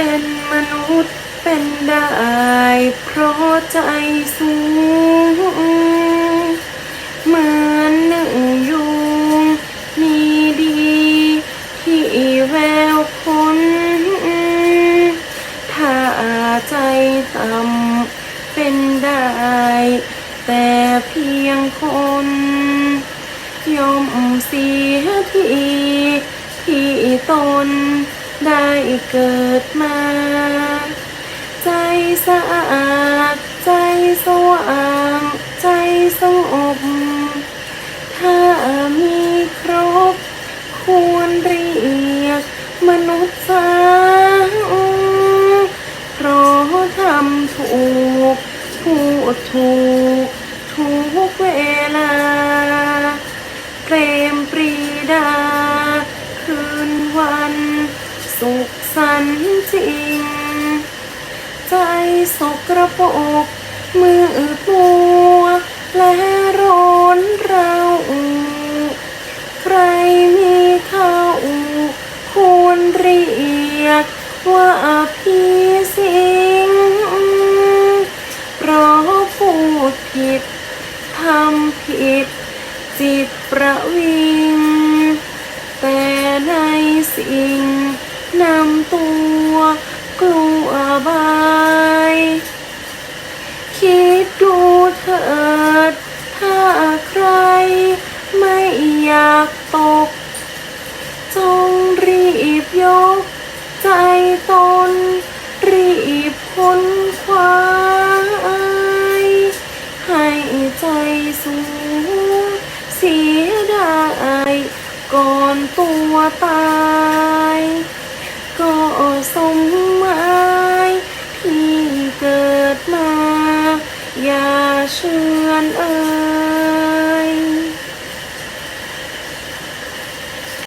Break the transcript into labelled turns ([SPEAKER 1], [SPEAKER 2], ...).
[SPEAKER 1] เป็นมนุษย์เป็นได้เพราะใจสูง เหมือนหนึ่งยุงมีดี ที่แววพ้น ถ้าใจต่ำเป็นได้ แต่เพียงคน ยอมเสียทีที่ตนได้เกิด มา ใจสะอาด ใจสว่าง ใจสงบ ถ้ามีครบ ควรเรียก มนุษย์สางเพราะทำถูก พูดถูกทุกเวลาเปรมปรีดา คืนวัน สุข สันจริง ใจสกระปรกมือมัว และร้อนเราใครมีเข้าควรเรียกว่าพี่สิง เพราะพูดผิดทำผิด จิตประวิง แต่ในสิ่ง นำตัวกลัวบาย คิดดูเถิด ถ้าใครไม่อยากตก จงรีบยก ใจตน รีบค้นคว้าให้ใจสูง เสียได้ก่อนตัวตาย ที่เกิดมาอย่าเชื่อนเอ่